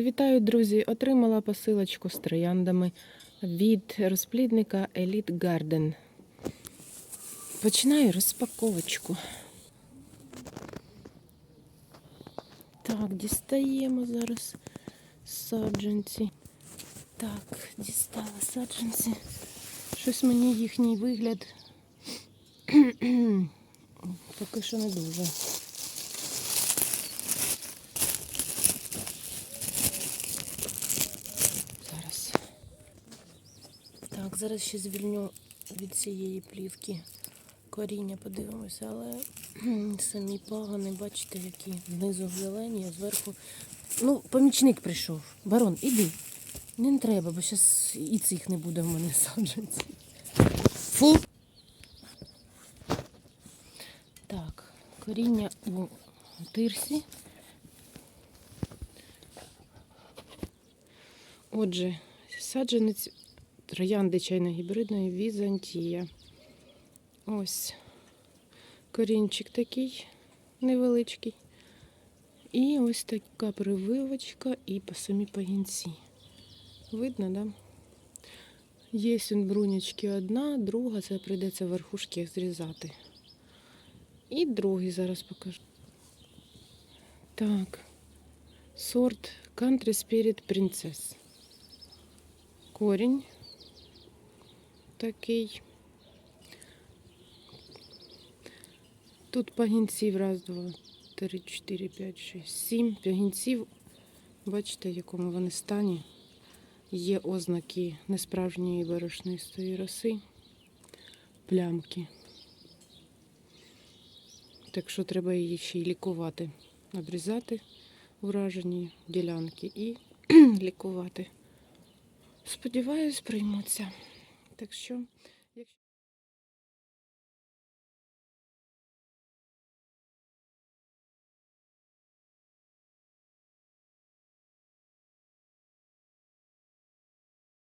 Вітаю, друзі! Отримала посилочку з трояндами від розплідника Elite Garden. Починаю розпаковочку. Так, дістаємо зараз саджанці. Так, дістала саджанці. Щось мені їхній вигляд поки що не дуже. Зараз. Так, зараз ще звільню від цієї плівки коріння, подивимося, але самі пагани, бачите, які знизу зелені, а зверху. Ну, помічник прийшов. Барон, іди. Не треба, бо зараз і цих не буде в мене саджанців. Фу! Так, коріння у тирсі. Отже, саджанець троянди чайно-гібридної Візантія. Ось корінчик такий невеличкий. І ось така прививочка і по самі пагінці. Видно, да? Є брунячки одна, друга, це прийдеться верхушки зрізати. І другий зараз покажу. Так. Сорт Country Spirit Princess. Корінь такий. Тут пагінців раз, два, три, чотири, п'ять, шість, сім пагінців. Бачите, в якому вони стані. Є ознаки несправжньої борошнистої роси, плямки. Так що треба її ще й лікувати, обрізати уражені ділянки і лікувати. Сподіваюсь, приймуться. Так що